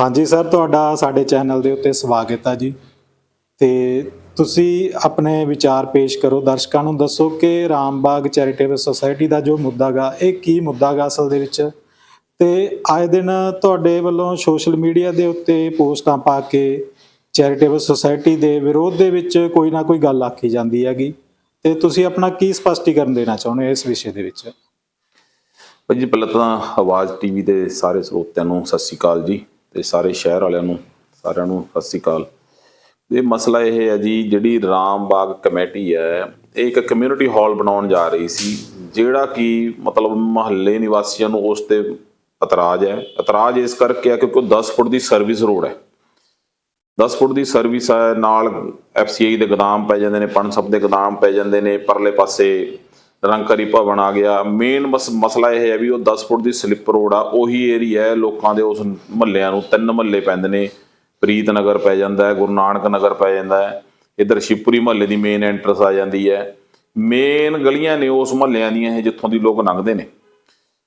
ਹਾਂਜੀ ਸਰ, ਤੁਹਾਡਾ ਸਾਡੇ ਚੈਨਲ ਦੇ ਉੱਤੇ ਸਵਾਗਤ ਹੈ ਜੀ। ਤੇ ਤੁਸੀਂ ਆਪਣੇ ਵਿਚਾਰ ਪੇਸ਼ ਕਰੋ। ਦਰਸ਼ਕਾਂ ਨੂੰ ਦੱਸੋ ਕਿ ਰਾਮਬਾਗ ਚੈਰੀਟੇਬਲ ਸੁਸਾਇਟੀ ਦਾ ਜੋ ਮੁੱਦਾ ਗਾ ਇਹ ਕੀ ਮੁੱਦਾ ਗਾ ਅਸਲ ਦੇ ਵਿੱਚ? ਤੇ ਆਏ ਦਿਨ ਤੁਹਾਡੇ ਵੱਲੋਂ ਸੋਸ਼ਲ ਮੀਡੀਆ ਦੇ ਉੱਤੇ ਪੋਸਟਾਂ ਪਾ ਕੇ ਚੈਰੀਟੇਬਲ ਸੁਸਾਇਟੀ ਦੇ ਵਿਰੋਧ ਦੇ ਵਿੱਚ ਕੋਈ ਨਾ ਕੋਈ ਗੱਲ ਆਖੀ ਜਾਂਦੀ ਹੈਗੀ। ਤੇ ਤੁਸੀਂ ਆਪਣਾ ਕੀ ਸਪਸ਼ਟੀਕਰਨ ਦੇਣਾ ਚਾਹੁੰਦੇ ਹੋ ਇਸ ਵਿਸ਼ੇ ਦੇ ਵਿੱਚ? ਭਾਈ ਜੀ, ਪਹਿਲਾਂ ਤਾਂ ਆਵਾਜ਼ ਟੀਵੀ ਦੇ ਸਾਰੇ ਸਰੋਤਿਆਂ ਨੂੰ ਸਤਿ ਸ੍ਰੀ ਅਕਾਲ ਜੀ। ਤੇ ਸਾਰੇ ਸ਼ਹਿਰ ਵਾਲਿਆਂ ਨੂੰ, ਸਾਰਿਆਂ ਨੂੰ ਸਤਿ ਸ੍ਰੀ ਅਕਾਲ। ਇਹ ਮਸਲਾ ਇਹ ਹੈ ਜੀ, ਜਿਹੜੀ ਰਾਮ ਬਾਗ ਕਮੇਟੀ ਹੈ, ਇਹ ਇੱਕ ਕਮਿਊਨਿਟੀ ਹਾਲ ਬਣਾਉਣ ਜਾ ਰਹੀ ਸੀ, ਜਿਹੜਾ ਕਿ ਮਤਲਬ ਮਹੱਲੇ ਨਿਵਾਸੀਆਂ ਨੂੰ ਉਸ ਤੇ ਇਤਰਾਜ਼ ਹੈ। ਇਤਰਾਜ਼ ਇਸ ਕਰਕੇ ਹੈ ਕਿਉਂਕਿ ਉਹ 10 ਫੁੱਟ ਦੀ ਸਰਵਿਸ ਰੋਡ ਹੈ। 10 ਫੁੱਟ ਦੀ ਸਰਵਿਸ ਹੈ, ਨਾਲ ਐਫਸੀਆਈ ਦੇ ਗੋਦਾਮ ਪੈ ਜਾਂਦੇ ਨੇ ਪਨਸਪ ਦੇ ਗੋਦਾਮ ਪੈ ਜਾਂਦੇ ਨੇ, ਪਰਲੇ ਪਾਸੇ ਰੰਗਕਰੀ ਭਵਨ ਆ ਗਿਆ। ਮੇਨ ਬਸ ਮਸਲਾ ਇਹ ਹੈ ਵੀ ਉਹ 10 ਫੁੱਟ ਦੀ ਸਲਿੱਪ ਰੋਡ ਆ, ਉਹੀ ਏਰੀਆ ਹੈ। ਲੋਕਾਂ ਦੇ ਉਸ ਮਹੱਲਿਆਂ ਨੂੰ ਤਿੰਨ ਮਹੱਲੇ ਪੈਂਦੇ ਨੇ। ਪ੍ਰੀਤ ਨਗਰ ਪੈ ਜਾਂਦਾ ਹੈ, ਗੁਰੂ ਨਾਨਕ ਨਗਰ ਪੈ ਜਾਂਦਾ ਹੈ। ਇੱਧਰ ਸ਼ਿਵਪੁਰੀ ਮਹੱਲੇ ਦੀ ਮੇਨ ਐਂਟਰਸ ਆ ਜਾਂਦੀ ਹੈ। ਮੇਨ ਗਲੀਆਂ ਨੇ ਉਸ ਮਹੱਲਿਆਂ ਦੀਆਂ ਇਹ ਜਿੱਥੋਂ ਦੀ ਲੋਕ ਲੰਘਦੇ ਨੇ।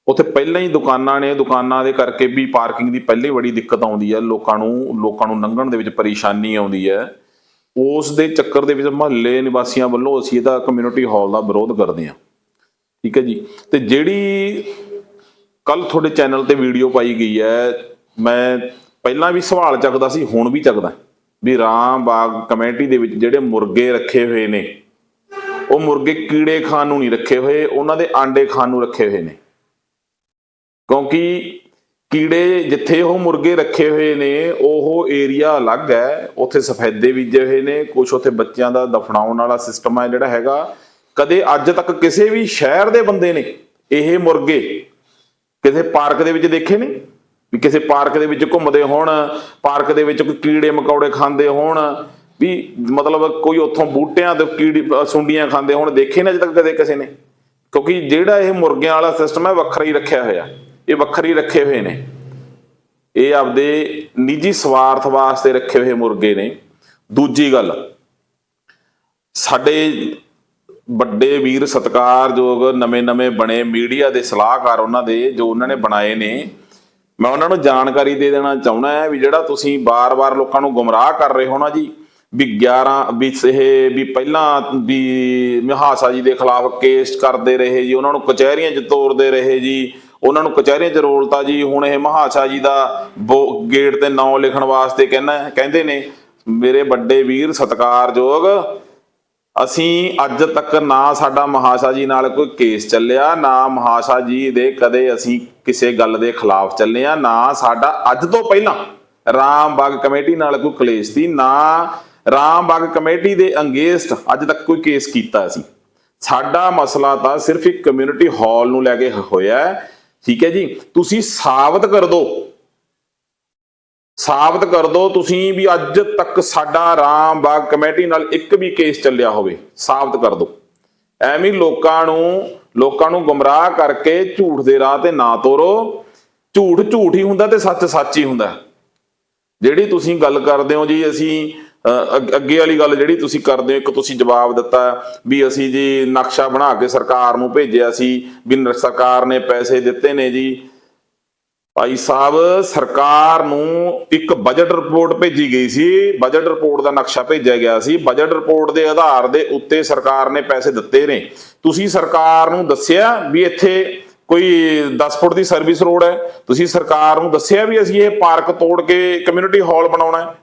ਉੱਥੇ ਪਹਿਲਾਂ ਹੀ ਦੁਕਾਨਾਂ ਨੇ। ਦੁਕਾਨਾਂ ਦੇ ਕਰਕੇ ਵੀ ਪਾਰਕਿੰਗ ਦੀ ਪਹਿਲੇ ਬੜੀ ਦਿੱਕਤ ਆਉਂਦੀ ਹੈ। ਲੋਕਾਂ ਨੂੰ ਲੋਕਾਂ ਨੂੰ ਲੰਘਣ ਦੇ ਵਿੱਚ ਪਰੇਸ਼ਾਨੀ ਆਉਂਦੀ ਹੈ। ਉਸ ਦੇ ਚੱਕਰ ਦੇ ਵਿੱਚ ਮਹੱਲੇ ਨਿਵਾਸੀਆਂ ਵੱਲੋਂ ਅਸੀਂ ਇਹਦਾ ਕਮਿਊਨਿਟੀ ਹਾਲ ਦਾ ਵਿਰੋਧ ਕਰਦੇ ਹਾਂ। ਠੀਕ ਹੈ ਜੀ? ਤੇ ਜਿਹੜੀ ਕੱਲ ਤੁਹਾਡੇ ਚੈਨਲ ਤੇ ਵੀਡੀਓ ਪਾਈ ਗਈ ਹੈ, ਮੈਂ ਪਹਿਲਾਂ ਵੀ ਸਵਾਲ ਚੱਕਦਾ ਸੀ, ਹੁਣ ਵੀ ਚੱਕਦਾ। ਵੀ ਰਾਮ ਬਾਗ ਕਮੇਟੀ ਦੇ ਵਿੱਚ ਜਿਹੜੇ ਮੁਰਗੇ ਰੱਖੇ ਹੋਏ ਨੇ, ਉਹ ਮੁਰਗੇ ਕੀੜੇ ਖਾਣ ਨੂੰ ਨਹੀਂ ਰੱਖੇ ਹੋਏ, ਉਹਨਾਂ ਦੇ ਆਂਡੇ ਖਾਣ ਨੂੰ ਰੱਖੇ ਹੋਏ ਨੇ। ਕਿਉਂਕਿ ਕੀੜੇ ਜਿੱਥੇ ਉਹ ਮੁਰਗੇ ਰੱਖੇ ਹੋਏ ਨੇ, ਉਹ ਏਰੀਆ ਅਲੱਗ ਹੈ। ਉੱਥੇ ਸਫੈਦੇ ਬੀਜੇ ਹੋਏ ਨੇ ਕੁਝ ਉੱਥੇ ਬੱਚਿਆਂ ਦਾ ਦਫਨਾਉਣ ਵਾਲਾ ਸਿਸਟਮ ਹੈ ਜਿਹੜਾ ਹੈਗਾ। ਕਦੇ ਅੱਜ ਤੱਕ ਕਿਸੇ ਵੀ ਸ਼ਹਿਰ ਦੇ ਬੰਦੇ ਨੇ ਇਹ ਮੁਰਗੇ ਕਿਸੇ ਪਾਰਕ ਦੇ ਵਿੱਚ ਦੇਖੇ ਨੇ? ਵੀ ਕਿਸੇ ਪਾਰਕ ਦੇ ਵਿੱਚ ਘੁੰਮਦੇ ਹੋਣ, ਪਾਰਕ ਦੇ ਵਿੱਚ ਕੋਈ ਕੀੜੇ ਮਕੌੜੇ ਖਾਂਦੇ ਹੋਣ, ਵੀ ਮਤਲਬ ਕੋਈ ਉੱਥੋਂ ਬੂਟਿਆਂ ਤੇ ਕੀੜੀ ਸੁੰਡੀਆਂ ਖਾਂਦੇ ਹੋਣ ਦੇਖੇ ਨੇ ਅਜੇ ਤੱਕ ਕਦੇ ਕਿਸੇ ਨੇ? ਕਿਉਂਕਿ ਜਿਹੜਾ ਇਹ ਮੁਰਗਿਆਂ ਵਾਲਾ ਸਿਸਟਮ ਹੈ, ਵੱਖਰਾ ਹੀ ਰੱਖਿਆ ਹੋਇਆ। ਇਹ ਵੱਖਰੀ ਰੱਖੇ ਹੋਏ ਨੇ। ਇਹ ਆਪਦੇ ਨਿੱਜੀ ਸਵਾਰਥ ਵਾਸਤੇ ਰੱਖੇ ਹੋਏ ਮੁਰਗੇ ਨੇ। ਦੂਜੀ ਗੱਲ, ਸਾਡੇ ਵੱਡੇ ਵੀਰ ਸਤਕਾਰਯੋਗ ਨਵੇਂ-ਨਵੇਂ ਬਣੇ ਮੀਡੀਆ ਦੇ ਸਲਾਹਕਾਰ ਉਹਨਾਂ ਦੇ ਜੋ ਉਹਨਾਂ ਨੇ ਬਣਾਏ ਨੇ। ਮੈਂ ਉਹਨਾਂ ਨੂੰ ਜਾਣਕਾਰੀ ਦੇ ਦੇਣਾ ਚਾਹੁੰਦਾ ਹੈ ਵੀ ਜਿਹੜਾ ਤੁਸੀਂ ਬਾਰ-ਬਾਰ ਲੋਕਾਂ ਨੂੰ ਗੁੰਮਰਾਹ ਕਰ ਰਹੇ ਹੋ ਨਾ ਜੀ, ਵੀ 11 ਵੀ ਇਹ ਵੀ ਪਹਿਲਾਂ ਵੀ ਮਹਾਸਾ ਜੀ ਦੇ ਖਿਲਾਫ ਕੇਸ ਕਰਦੇ ਰਹੇ ਜੀ, ਉਹਨਾਂ ਨੂੰ ਕਚਹਿਰੀਆਂ 'ਚ ਤੋਰਦੇ ਰਹੇ ਜੀ ਉਹਨਾਂ ਨੂੰ ਕਚਹਿਰੀਆਂ 'ਚ ਰੋਲਤਾ ਜੀ ਹੁਣ ਇਹ ਮਹਾਸਾ ਜੀ ਦਾ ਬੋ- ਗੇਟ ਤੇ ਨਾਂ ਲਿਖਣ ਵਾਸਤੇ ਕਹਿੰਦਾ, ਕਹਿੰਦੇ ਨੇ, ਮੇਰੇ ਵੱਡੇ ਵੀਰ ਸਤਕਾਰਯੋਗ ਅਸੀਂ ਅੱਜ ਤੱਕ ਨਾ ਸਾਡਾ ਮਹਾਸ਼ਾ ਜੀ ਨਾਲ ਕੋਈ ਕੇਸ ਚੱਲਿਆ, ਨਾ ਮਹਾਸ਼ਾ ਜੀ ਦੇ ਕਦੇ ਅਸੀਂ ਕਿਸੇ ਗੱਲ ਦੇ ਖਿਲਾਫ ਚੱਲੇ ਆ ਨਾ ਸਾਡਾ ਅੱਜ ਤੋਂ ਪਹਿਲਾਂ ਰਾਮ ਬਾਗ ਕਮੇਟੀ ਨਾਲ ਕੋਈ ਕਲੇਸ਼ ਸੀ, ਨਾ ਰਾਮ ਬਾਗ ਕਮੇਟੀ ਦੇ ਅੰਗੇਸਟ ਅੱਜ ਤੱਕ ਕੋਈ ਕੇਸ ਕੀਤਾ ਸੀ। ਸਾਡਾ ਮਸਲਾ ਤਾਂ ਸਿਰਫ ਇੱਕ ਕਮਿਊਨਿਟੀ ਹਾਲ ਨੂੰ ਲੈ ਕੇ ਹੋਇਆ ਹੈ। ਠੀਕ ਹੈ ਜੀ? ਤੁਸੀਂ ਸਾਬਤ ਕਰ ਦਿਓ ਸਾਬਤ ਕਰ ਦਿਓ ਤੁਸੀਂ ਵੀ ਅੱਜ ਤੱਕ ਸਾਡਾ ਰਾਮਬਾਗ ਕਮੇਟੀ ਨਾਲ ਇੱਕ ਵੀ ਕੇਸ ਚੱਲਿਆ ਹੋਵੇ, ਸਾਬਤ ਕਰ ਦਿਓ ਐਵੇਂ ਲੋਕਾਂ ਨੂੰ ਲੋਕਾਂ ਨੂੰ ਗੁੰਮਰਾਹ ਕਰਕੇ ਝੂਠ ਦੇ ਰਾਹ ਤੇ ਨਾ ਤੋਰੋ। ਝੂਠ ਝੂਠ ਹੀ ਹੁੰਦਾ ਤੇ ਸੱਚ ਸੱਚ ਹੀ ਹੁੰਦਾ। ਜਿਹੜੀ ਤੁਸੀਂ ਗੱਲ ਕਰਦੇ ਹੋ ਜੀ, ਅਸੀਂ ਅੱਗ- ਅੱਗੇ ਵਾਲੀ ਗੱਲ ਜਿਹੜੀ ਤੁਸੀਂ ਕਰਦੇ ਹੋ, ਇੱਕ ਤੁਸੀਂ ਜਵਾਬ ਦਿੱਤਾ ਵੀ ਅਸੀਂ ਜੀ ਨਕਸ਼ਾ ਬਣਾ ਕੇ ਸਰਕਾਰ ਨੂੰ ਭੇਜਿਆ ਸੀ ਵੀ ਨ- ਸਰਕਾਰ ਨੇ ਪੈਸੇ ਦਿੱਤੇ ਨੇ ਜੀ। ਭਾਈ ਸਾਹਿਬ, ਸਰਕਾਰ ਨੂੰ ਇੱਕ ਬਜਟ ਰਿਪੋਰਟ ਭੇਜੀ ਗਈ ਸੀ ਬਜਟ ਰਿਪੋਰਟ ਦਾ ਨਕਸ਼ਾ ਭੇਜਿਆ ਗਿਆ ਸੀ। ਬਜਟ ਰਿਪੋਰਟ ਦੇ ਆਧਾਰ ਦੇ ਉੱਤੇ ਸਰਕਾਰ ਨੇ ਪੈਸੇ ਦਿੱਤੇ ਨੇ। ਤੁਸੀਂ ਸਰਕਾਰ ਨੂੰ ਦੱਸਿਆ ਵੀ ਇੱਥੇ ਕੋਈ 10 ਫੁੱਟ ਦੀ ਸਰਵਿਸ ਰੋਡ ਹੈ। ਤੁਸੀਂ ਸਰਕਾਰ ਨੂੰ ਦੱਸਿਆ ਵੀ ਅਸੀਂ ਇਹ ਪਾਰਕ ਤੋੜ ਕੇ ਕਮਿਊਨਿਟੀ ਹਾਲ ਬਣਾਉਣਾ ਹੈ।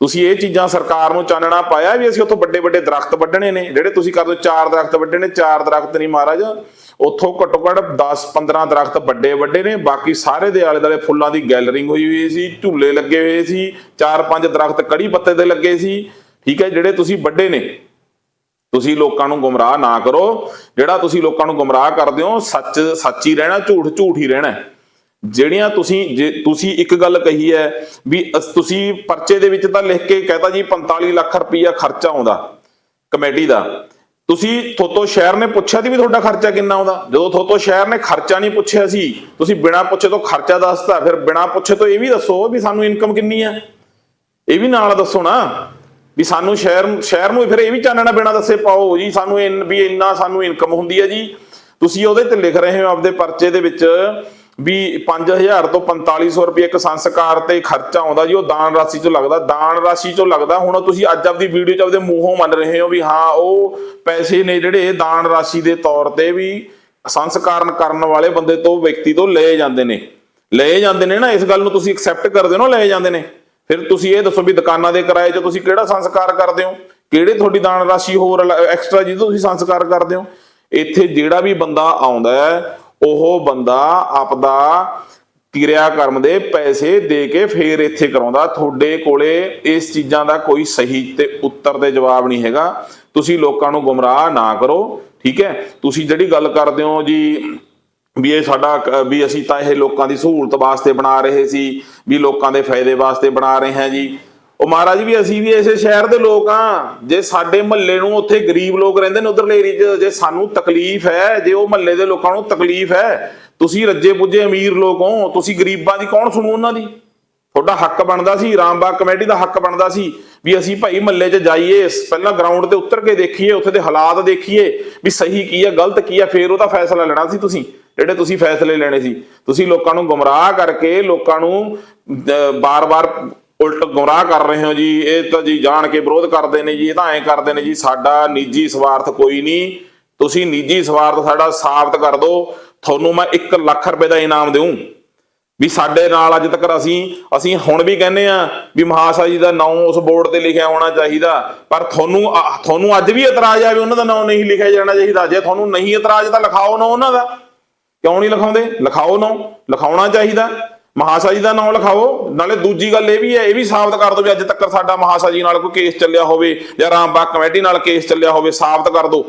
ਤੁਸੀਂ ਇਹ ਚੀਜ਼ਾਂ ਸਰਕਾਰ ਨੂੰ ਚਾਨਣਾ ਪਾਇਆ ਵੀ ਅਸੀਂ ਉੱਥੋਂ ਵੱਡੇ ਵੱਡੇ ਦਰਖਤ ਵੱਢਣੇ ਨੇ, ਜਿਹੜੇ ਤੁਸੀਂ ਕਰਦੇ ਹੋ, ਚਾਰ ਦਰਖਤ ਵੱਢੇ ਨੇ, ਚਾਰ ਦਰਖਤ ਨਹੀਂ ਮਹਾਰਾਜ, ਉੱਥੋਂ ਘੱਟੋ ਘੱਟ 10 15 ਦਰਖਤ ਵੱਡੇ ਵੱਡੇ ਨੇ, ਬਾਕੀ ਸਾਰੇ ਦੇ ਆਲੇ ਦੁਆਲੇ ਫੁੱਲਾਂ ਦੀ ਗੈਲਰਿੰਗ ਹੋਈ ਹੋਈ ਸੀ, ਝੂਲੇ ਲੱਗੇ ਹੋਏ ਸੀ, ਚਾਰ ਪੰਜ ਦਰਖਤ ਕੜੀ ਪੱਤੇ ਦੇ ਲੱਗੇ ਸੀ, ਠੀਕ ਹੈ, ਜਿਹੜੇ ਤੁਸੀਂ ਵੱਡੇ ਨੇ। ਤੁਸੀਂ ਲੋਕਾਂ ਨੂੰ ਗੁੰਮਰਾਹ ਨਾ ਕਰੋ, ਜਿਹੜਾ ਤੁਸੀਂ ਲੋਕਾਂ ਨੂੰ ਗੁੰਮਰਾਹ ਕਰਦੇ ਹੋ, ਸੱਚ ਸੱਚ ਹੀ ਰਹਿਣਾ, ਝੂਠ ਝੂਠ ਹੀ ਰਹਿਣਾ ਜਿਹੜੀਆਂ ਤੁਸੀਂ, ਜੇ ਤੁਸੀਂ ਇੱਕ ਗੱਲ ਕਹੀ ਹੈ ਵੀ ਤੁਸੀਂ ਪਰਚੇ ਦੇ ਵਿੱਚ ਤਾਂ ਲਿਖ ਕੇ ਕਹਤਾ ਜੀ 45 ਲੱਖ ਰੁਪਈਆ ਖਰਚਾ ਆਉਂਦਾ ਕਮੇਟੀ ਦਾ। ਤੁਸੀਂ ਥੋਤੋ ਸ਼ਹਿਰ ਨੇ ਪੁੱਛਿਆ ਸੀ ਵੀ ਤੁਹਾਡਾ ਖਰਚਾ ਕਿੰਨਾ ਆਉਂਦਾ? ਜਦੋਂ ਥੋਤੋ ਸ਼ਹਿਰ ਨੇ ਖਰਚਾ ਨਹੀਂ ਪੁੱਛਿਆ ਸੀ, ਤੁਸੀਂ ਬਿਨਾਂ ਪੁੱਛੇ ਤੋਂ ਖਰਚਾ ਦੱਸਤਾ ਫਿਰ ਬਿਨਾਂ ਪੁੱਛੇ ਤੋਂ ਇਹ ਵੀ ਦੱਸੋ ਵੀ ਸਾਨੂੰ ਇਨਕਮ ਕਿੰਨੀ ਹੈ ਇਹ ਵੀ ਨਾਲ ਦੱਸੋ ਨਾ ਵੀ ਸਾਨੂੰ ਸ਼ਹਿਰ ਸ਼ਹਿਰ ਨੂੰ ਫਿਰ ਇਹ ਵੀ ਚਾਨਣਾ ਬਿਨਾਂ ਦੱਸੇ ਪਾਓ ਜੀ, ਸਾਨੂੰ ਇੰਨ- ਵੀ ਇੰਨਾ ਸਾਨੂੰ ਇਨਕਮ ਹੁੰਦੀ ਹੈ ਜੀ। ਤੁਸੀਂ ਉਹਦੇ ਤੇ ਲਿਖ ਰਹੇ ਹੋ ਆਪਦੇ ਪਰਚੇ ਦੇ ਵਿੱਚ ਵੀ 5000 ਤੋਂ 4500 ਰੁਪਏ ਇੱਕ ਸੰਸਕਾਰ ਤੇ ਖਰਚਾ ਆਉਂਦਾ ਜੀ, ਉਹ ਦਾਨ ਰਾਸ਼ੀ ਚੋਂ ਲੱਗਦਾ। ਦਾਨ ਰਾਸ਼ੀ ਚੋਂ ਲੱਗਦਾ। ਹੁਣ ਤੁਸੀਂ ਅੱਜ ਆਪਦੀ ਵੀਡੀਓ 'ਚ ਆਪਦੇ ਮੂੰਹੋਂ ਮੰਨ ਰਹੇ ਹੋ ਵੀ ਹਾਂ, ਉਹ ਪੈਸੇ ਨੇ ਜਿਹੜੇ ਦਾਨ ਰਾਸ਼ੀ ਦੇ ਤੌਰ ਤੇ ਵੀ ਸੰਸਕਾਰਨ ਕਰਨ ਵਾਲੇ ਬੰਦੇ ਤੋਂ, ਵਿਅਕਤੀ ਤੋਂ ਲਏ ਜਾਂਦੇ ਨੇ। ਲਏ ਜਾਂਦੇ ਨੇ ਨਾ, ਇਸ ਗੱਲ ਨੂੰ ਤੁਸੀਂ ਐਕਸੈਪਟ ਕਰਦੇ ਹੋ ਨਾ, ਲਏ ਜਾਂਦੇ ਨੇ। ਫਿਰ ਤੁਸੀਂ ਇਹ ਦੱਸੋ ਵੀ ਦੁਕਾਨਾਂ ਦੇ ਕਿਰਾਏ 'ਚ ਤੁਸੀਂ ਕਿਹੜਾ ਸੰਸਕਾਰ ਕਰਦੇ ਹੋ? ਕਿਹੜੇ ਤੁਹਾਡੀ ਦਾਨ ਰਾਸ਼ੀ ਹੋਰ ਐਕਸਟਰਾ ਜਿਹਦੇ ਤੁਸੀਂ ਸੰਸਕਾਰ ਕਰਦੇ ਹੋ? ਇੱਥੇ ਜਿਹੜਾ ਵੀ ਬੰਦਾ ਆਉਂਦਾ ਹੈ ਉਹ ਬੰਦਾ ਆਪਦਾ ਕਿਰਿਆ ਕਰਮ ਦੇ ਪੈਸੇ ਦੇ ਕੇ ਫੇਰ ਇੱਥੇ ਕਰਾਉਂਦਾ। ਤੁਹਾਡੇ ਕੋਲੇ ਇਸ ਚੀਜ਼ਾਂ ਦਾ ਕੋਈ ਸਹੀ ਤੇ ਉੱਤਰ ਦੇ ਜਵਾਬ ਨਹੀਂ ਹੈਗਾ। ਤੁਸੀਂ ਲੋਕਾਂ ਨੂੰ ਗੁੰਮਰਾਹ ਨਾ ਕਰੋ, ਠੀਕ ਹੈ? ਤੁਸੀਂ ਜਿਹੜੀ ਗੱਲ ਕਰਦੇ ਹੋ ਜੀ ਵੀ ਇਹ ਸਾਡਾ ਵੀ ਅਸੀਂ ਤਾਂ ਇਹ ਲੋਕਾਂ ਦੀ ਸਹੂਲਤ ਵਾਸਤੇ ਬਣਾ ਰਹੇ ਸੀ, ਵੀ ਲੋਕਾਂ ਦੇ ਫਾਇਦੇ ਵਾਸਤੇ ਬਣਾ ਰਹੇ ਹਾਂ ਜੀ। ਉਹ ਮਹਾਰਾਜ ਵੀ ਅਸੀਂ ਵੀ ਇਸੇ ਸ਼ਹਿਰ ਦੇ ਲੋਕ ਆ। ਜੇ ਸਾਡੇ ਮਹੱਲੇ ਨੂੰ ਉੱਥੇ ਗਰੀਬ ਲੋਕ ਰਹਿੰਦੇ ਨੇ ਉਧਰਲੇ ਏਰੀਏ 'ਚ ਜੇ ਸਾਨੂੰ ਤਕਲੀਫ ਹੈ ਜੇ ਉਹ ਮਹੱਲੇ ਦੇ ਲੋਕਾਂ ਨੂੰ ਤਕਲੀਫ ਹੈ ਤੁਸੀਂ ਰੱਜੇ ਪੁੱਜੇ ਅਮੀਰ ਲੋਕ ਹੋ ਤੁਸੀਂ ਗਰੀਬਾਂ ਦੀ ਕੌਣ ਸੁਣੂ ਉਹਨਾਂ ਦੀ? ਤੁਹਾਡਾ ਹੱਕ ਬਣਦਾ ਸੀ ਰਾਮਬਾਗ ਕਮੇਟੀ ਦਾ ਹੱਕ ਬਣਦਾ ਸੀ ਵੀ ਅਸੀਂ ਭਾਈ ਮਹੱਲੇ 'ਚ ਜਾਈਏ ਪਹਿਲਾਂ ਗਰਾਊਂਡ ਤੇ ਉਤਰ ਕੇ ਦੇਖੀਏ ਉੱਥੇ ਦੇ ਹਾਲਾਤ ਦੇਖੀਏ ਵੀ ਸਹੀ ਕੀ ਹੈ ਗਲਤ ਕੀ ਹੈ ਫੇਰ ਉਹਦਾ ਫੈਸਲਾ ਲੈਣਾ ਸੀ ਤੁਸੀਂ ਜਿਹੜੇ ਤੁਸੀਂ ਫੈਸਲੇ ਲੈਣੇ ਸੀ। ਤੁਸੀਂ ਲੋਕਾਂ ਨੂੰ ਗੁੰਮਰਾਹ ਕਰਕੇ ਲੋਕਾਂ ਨੂੰ ਅਹ, ਬਾਰ-ਬਾਰ ਉਲਟ ਗੁੰਮਰਾਹ ਕਰ ਰਹੇ ਹੋ ਜੀ, ਇਹ ਤਾਂ ਜੀ ਜਾਣ ਕੇ ਵਿਰੋਧ ਕਰਦੇ ਨੇ ਜੀ, ਇਹ ਤਾਂ ਐਂ ਕਰਦੇ ਨੇ ਜੀ, ਸਾਡਾ ਨਿੱਜੀ ਸਵਾਰਥ ਕੋਈ ਨਹੀਂ। ਤੁਸੀਂ ਨਿੱਜੀ ਸਵਾਰਥ ਸਾਡਾ ਸਾਬਤ ਕਰ ਦਿਓ। ਤੁਹਾਨੂੰ ਮੈਂ 1 ਲੱਖ ਰੁਪਏ ਦਾ ਇਨਾਮ ਦੇਵਾਂ ਵੀ ਸਾਡੇ ਨਾਲ ਅੱਜ ਤੱਕ ਅਸੀਂ ਅਸੀਂ ਹੁਣ ਵੀ ਕਹਿੰਦੇ ਆ ਵੀ ਮਹਾਸ਼ਾ ਜੀ ਦਾ ਨਾਮ ਉਸ ਬੋਰਡ ਤੇ ਲਿਖਿਆ ਹੋਣਾ ਚਾਹੀਦਾ। ਪਰ ਤੁਹਾਨੂੰ ਅ- ਤੁਹਾਨੂੰ ਅੱਜ ਵੀ ਇਤਰਾਜ਼ ਆ ਵੀ ਉਹਨਾਂ ਦਾ ਨਾਮ ਨਹੀਂ ਲਿਖਿਆ ਜਾਣਾ ਚਾਹੀਦਾ। ਜੇ ਤੁਹਾਨੂੰ ਨਹੀਂ ਇਤਰਾਜ਼ ਤਾਂ ਲਿਖਾਓ ਨਾ ਉਹਨਾਂ ਦਾ। ਕਿਉਂ ਨਹੀਂ ਲਿਖਾਉਂਦੇ? ਲਿਖਾਓ ਨਾ ਲਿਖਾਉਣਾ ਚਾਹੀਦਾ। ਮਹਾਸ਼ਾ ਜੀ ਦਾ ਨਾਮ ਲਿਖਾਓ, ਨਾਲੇ ਦੂਜੀ ਗੱਲ ਇਹ ਵੀ ਹੈ, ਇਹ ਵੀ ਸਾਬਤ ਕਰ ਦਿਓ ਵੀ ਅੱਜ ਤੱਕ ਸਾਡਾ ਮਹਾਸ਼ਾ ਜੀ ਨਾਲ ਕੋਈ ਕੇਸ ਚੱਲਿਆ ਹੋਵੇ ਜਾਂ ਰਾਮਬਾਗ ਕਮੇਟੀ ਨਾਲ ਕੇਸ ਚੱਲਿਆ ਹੋਵੇ, ਸਾਬਤ ਕਰ ਦਿਓ।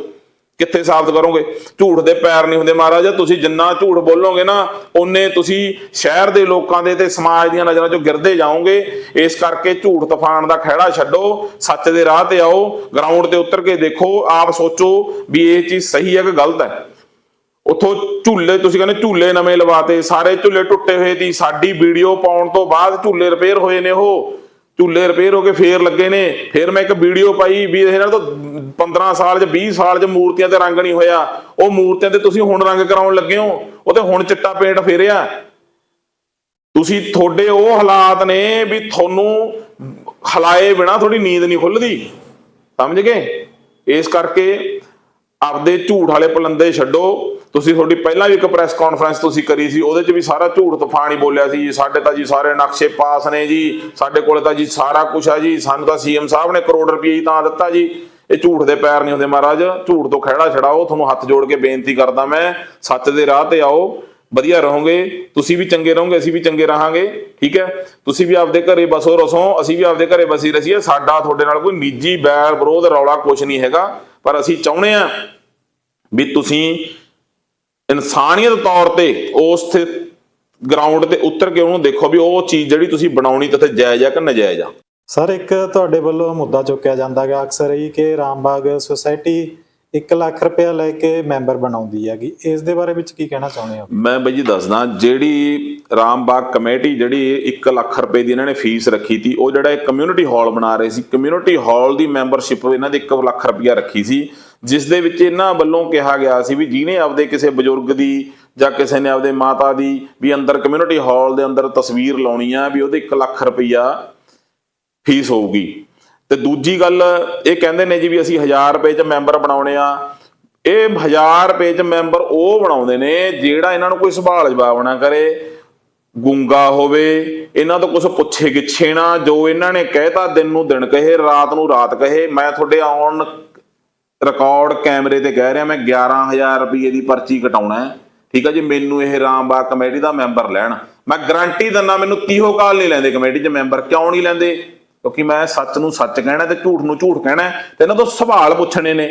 ਕਿੱਥੇ ਸਾਬਤ ਕਰੋਗੇ? ਝੂਠ ਦੇ ਪੈਰ ਨਹੀਂ ਹੁੰਦੇ ਮਹਾਰਾਜ, ਤੁਸੀਂ ਜਿੰਨਾ ਝੂਠ ਬੋਲੋਗੇ ਨਾ, ਓਨੇ ਤੁਸੀਂ ਸ਼ਹਿਰ ਦੇ ਲੋਕਾਂ ਦੇ ਤੇ ਸਮਾਜ ਦੀਆਂ ਨਜ਼ਰਾਂ 'ਚੋਂ ਗਿਰਦੇ ਜਾਓਗੇ। ਇਸ ਕਰਕੇ ਝੂਠ ਤੂਫਾਨ ਦਾ ਖਹਿੜਾ ਛੱਡੋ, ਸੱਚ ਦੇ ਰਾਹ ਤੇ ਆਓ ਗਰਾਊਂਡ ਤੇ ਉਤਰ ਕੇ ਦੇਖੋ, ਆਪ ਸੋਚੋ ਵੀ ਇਹ ਚੀਜ਼ ਸਹੀ ਹੈ ਕਿ ਗਲਤ ਹੈ। ਉਥੋਂ ਝੂਲੇ, ਤੁਸੀਂ ਕਹਿੰਦੇ ਝੂਲੇ ਨਵੇਂ ਲਵਾਤੇ, ਸਾਰੇ ਝੂਲੇ ਟੁੱਟੇ ਹੋਏ ਦੀ, ਸਾਡੀ ਵੀਡੀਓ ਪਾਉਣ ਤੋਂ ਬਾਅਦ ਝੂਲੇ ਰਿਪੇਅਰ ਹੋਏ ਨੇ ਉਹ। ਝੂਲੇ ਰਿਪੇਅਰ ਹੋ ਕੇ ਫੇਰ ਲੱਗੇ ਨੇ। ਫੇਰ ਮੈਂ ਇੱਕ ਵੀਡੀਓ ਪਾਈ ਵੀ ਇਹਨਾਂ ਤੋਂ 15 ਸਾਲ ਚ 20 ਸਾਲ ਚ ਮੂਰਤੀਆਂ ਤੇ ਰੰਗ ਨਹੀਂ ਹੋਇਆ। ਉਹ ਮੂਰਤੀਆਂ ਤੇ ਤੁਸੀਂ ਹੁਣ ਰੰਗ ਕਰਾਉਣ ਲੱਗੇ ਹੋ। ਉਹ ਤੇ ਹੁਣ ਚਿੱਟਾ ਪੇਂਟ ਫੇਰਿਆ। ਤੁਸੀਂ ਤੁਹਾਡੇ ਉਹ ਹਾਲਾਤ ਨੇ ਵੀ ਤੁਹਾਨੂੰ ਹਲਾਏ ਬਿਨਾ ਤੁਹਾਡੀ ਨੀਂਦ ਨਹੀਂ ਖੁੱਲਦੀ। ਸਮਝ ਗਏ? ਇਸ ਕਰਕੇ ਆਪਦੇ ਝੂਠ ਵਾਲੇ ਪਲੰਦੇ ਛੱਡੋ। ਤੁਸੀਂ ਤੁਹਾਡੀ ਪਹਿਲਾਂ ਵੀ ਇੱਕ ਪ੍ਰੈਸ ਕਾਨਫਰੰਸ ਤੁਸੀਂ ਕਰੀ ਸੀ, ਉਹਦੇ 'ਚ ਵੀ ਸਾਰਾ ਝੂਠ ਤੂਫਾਨ ਹੀ ਬੋਲਿਆ ਸੀ ਜੀ। ਸਾਡੇ ਤਾਂ ਜੀ ਸਾਰੇ ਨਕਸ਼ੇ ਪਾਸ ਨੇ ਜੀ। ਸਾਡੇ ਕੋਲ ਤਾਂ ਜੀ ਸਾਰਾ ਕੁਝ ਆ ਜੀ। ਸਾਨੂੰ ਤਾਂ ਸੀਐਮ ਸਾਹਿਬ ਨੇ ਕਰੋੜ ਰੁਪਏ ਹੀ ਤਾਂ ਦਿੱਤਾ ਜੀ। ਇਹ ਝੂਠ ਦੇ ਪੈਰ ਨਹੀਂ ਹੁੰਦੇ ਮਹਾਰਾਜ। ਝੂਠ ਤੋਂ ਖਹਿੜਾ ਛਡਾਓ। ਤੁਹਾਨੂੰ ਹੱਥ ਜੋੜ ਕੇ ਬੇਨਤੀ ਕਰਦਾ ਮੈਂ, ਸੱਚ ਦੇ ਰਾਹ ਤੇ ਆਓ। ਵਧੀਆ ਰਹੋਗੇ। ਤੁਸੀਂ ਵੀ ਚੰਗੇ ਰਹੋਗੇ, ਅਸੀਂ ਵੀ ਚੰਗੇ ਰਹਾਂਗੇ। ਠੀਕ ਹੈ? ਤੁਸੀਂ ਵੀ ਆਪਦੇ ਘਰੇ ਬਸੋ ਰਸੋ, ਅਸੀਂ ਵੀ ਆਪਦੇ ਘਰੇ ਬਸੀ ਰਸੀਏ। ਸਾਡਾ ਤੁਹਾਡੇ ਨਾਲ ਕੋਈ ਨਿੱਜੀ ਬੈਰ ਵਿਰੋਧ ਰੌਲਾ ਕੁਝ ਨਹੀਂ ਹੈਗਾ। ਪਰ ਅਸੀਂ ਚਾਹੁੰਦੇ ਆ ਵੀ ਤੁਸੀਂ ਇਨਸਾਨੀਅਤ ਤੌਰ ਤੇ ਉਸ ਤੇ ਗਰਾਊਂਡ ਤੇ ਉਤਰ ਕੇ ਉਹਨੂੰ ਦੇਖੋ ਵੀ ਉਹ ਚੀਜ਼ ਜਿਹੜੀ ਤੁਸੀਂ ਬਣਾਉਣੀ ਤੇ ਜਾਇਜ਼ ਆ ਕਿ ਨਜਾਇਜ਼ ਆ। ਸਰ, ਇੱਕ ਤੁਹਾਡੇ ਵੱਲੋਂ ਮੁੱਦਾ ਚੁੱਕਿਆ ਜਾਂਦਾ ਹੈ ਅਕਸਰ ਇਹ ਕਿ ਰਾਮਬਾਗ ਸੁਸਾਇਟੀ 1 ਲੱਖ ਰੁਪਇਆ ਲੈ ਕੇ ਮੈਂਬਰ ਬਣਾਉਂਦੀ ਹੈਗੀ। ਇਸ ਦੇ ਬਾਰੇ ਵਿੱਚ ਕੀ ਕਹਿਣਾ ਚਾਹੁੰਦੇ ਹੋ? ਮੈਂ ਬਈ ਜੀ ਦੱਸਦਾ, ਜਿਹੜੀ ਰਾਮਬਾਗ ਕਮੇਟੀ ਜਿਹੜੀ 1 ਲੱਖ ਰੁਪਏ ਦੀ ਇਹਨਾਂ ਨੇ ਫੀਸ ਰੱਖੀ ਸੀ ਉਹ ਜਿਹੜਾ ਇੱਕ ਕਮਿਊਨਿਟੀ ਹਾਲ ਬਣਾ ਰਹੇ ਸੀ। ਕਮਿਊਨਿਟੀ ਹਾਲ ਦੀ ਮੈਂਬਰਸ਼ਿਪ ਇਹਨਾਂ ਦੀ 1 ਲੱਖ ਰੁਪਇਆ ਰੱਖੀ ਸੀ, ਜਿਸ ਦੇ ਵਿੱਚ ਇਹਨਾਂ ਵੱਲੋਂ ਕਿਹਾ ਗਿਆ ਸੀ ਵੀ ਜਿਹਨੇ ਆਪਦੇ ਕਿਸੇ ਬਜ਼ੁਰਗ ਦੀ ਜਾਂ ਕਿਸੇ ਨੇ ਆਪਦੇ ਮਾਤਾ ਦੀ ਵੀ ਅੰਦਰ ਕਮਿਊਨਿਟੀ ਹਾਲ ਦੇ ਅੰਦਰ ਤਸਵੀਰ ਲਾਉਣੀ ਆ, ਵੀ ਉਹਦੇ 1 ਲੱਖ ਰੁਪਇਆ ਫੀਸ ਹੋਊਗੀ। ਤੇ ਦੂਜੀ ਗੱਲ ਇਹ ਕਹਿੰਦੇ ਨੇ ਜੀ ਵੀ ਅਸੀਂ 1000 ਰੁਪਏ ਚ ਮੈਂਬਰ ਬਣਾਉਣੇ ਆ। ਇਹ 1000 ਰੁਪਏ ਚ ਮੈਂਬਰ ਉਹ ਬਣਾਉਂਦੇ ਨੇ ਜਿਹੜਾ ਇਹਨਾਂ ਨੂੰ ਕੋਈ ਸਵਾਲ ਜਵਾਬ ਨਾ ਕਰੇ। ਗੁੰਗਾ ਹੋਵੇ, ਇਹਨਾਂ ਤੋਂ ਕੁਝ ਪੁੱਛੇ ਗਿੱਛੇ ਨਾ, ਜੋ ਇਹਨਾਂ ਨੇ ਕਹਿਤਾ ਦਿਨ ਨੂੰ ਦਿਨ ਕਹੇ, ਰਾਤ ਨੂੰ ਰਾਤ ਕਹੇ। ਮੈਂ ਤੁਹਾਡੇ ਆਉਣ ਰਿਕਾਰਡ ਕੈਮਰੇ ਤੇ ਕਹਿ ਰਿਹਾ, ਮੈਂ 11000 ਰੁਪਏ ਦੀ ਪਰਚੀ ਕਟਾਉਣਾ ਹੈ। ਠੀਕ ਹੈ ਜੀ, ਮੈਨੂੰ ਇਹ ਰਾਮਬਾਗ ਕਮੇਟੀ ਦਾ ਮੈਂਬਰ ਲੈਣ। ਮੈਂ ਗਾਰੰਟੀ ਦਿੰਦਾ, ਮੈਨੂੰ ਤੀਹੋ ਕਾਲ ਨਹੀਂ ਲੈਂਦੇ ਕਮੇਟੀ 'ਚ ਮੈਂਬਰ, ਕਿਉਂ ਨਹੀਂ ਲੈਂਦੇ? ਕਿਉਂਕਿ ਮੈਂ ਸੱਚ ਨੂੰ ਸੱਚ ਕਹਿਣਾ ਤੇ ਝੂਠ ਨੂੰ ਝੂਠ ਕਹਿਣਾ ਤੇ ਇਹਨਾਂ ਤੋਂ ਸਵਾਲ ਪੁੱਛਣੇ ਨੇ।